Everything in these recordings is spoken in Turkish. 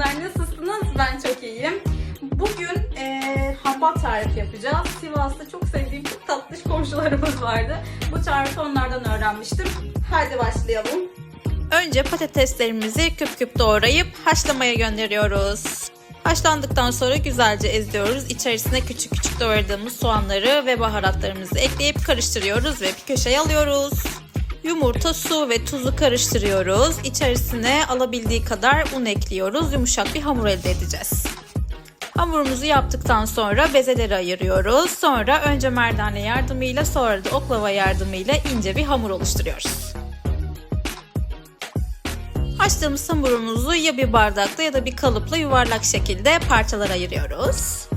hanımlar nasılsınız? Ben çok iyiyim. Bugün eee hambat tarifi yapacağız. Sivas'ta çok sevdiğim çok tatlış komşularımız vardı. Bu tarifi onlardan öğrenmiştim. Hadi başlayalım. Önce patateslerimizi küp küp doğrayıp haşlamaya gönderiyoruz. Haşlandıktan sonra güzelce eziyoruz. İçerisine küçük küçük doğradığımız soğanları ve baharatlarımızı ekleyip karıştırıyoruz ve bir köşeye alıyoruz. Yumurta, su ve tuzu karıştırıyoruz. İçerisine alabildiği kadar un ekliyoruz. Yumuşak bir hamur elde edeceğiz. Hamurumuzu yaptıktan sonra bezeleri ayırıyoruz. Sonra önce merdane yardımıyla sonra da oklava yardımıyla ince bir hamur oluşturuyoruz. Açtığımız hamurumuzu ya bir bardakla ya da bir kalıpla yuvarlak şekilde parçalara ayırıyoruz.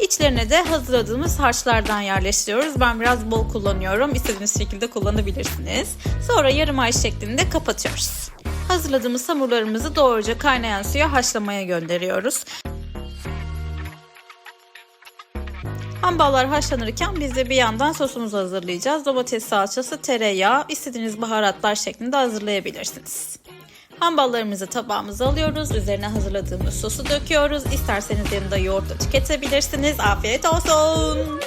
İçlerine de hazırladığımız harçlardan yerleştiriyoruz. Ben biraz bol kullanıyorum. İstediğiniz şekilde kullanabilirsiniz. Sonra yarım ay şeklinde kapatıyoruz. Hazırladığımız hamurlarımızı doğruca kaynayan suya haşlamaya gönderiyoruz. Hamballar haşlanırken biz de bir yandan sosumuzu hazırlayacağız. Domates salçası, tereyağı, istediğiniz baharatlar şeklinde hazırlayabilirsiniz. Hamballarımızı tabağımıza alıyoruz. Üzerine hazırladığımız sosu döküyoruz. İsterseniz yanında yoğurtla tüketebilirsiniz. Afiyet olsun.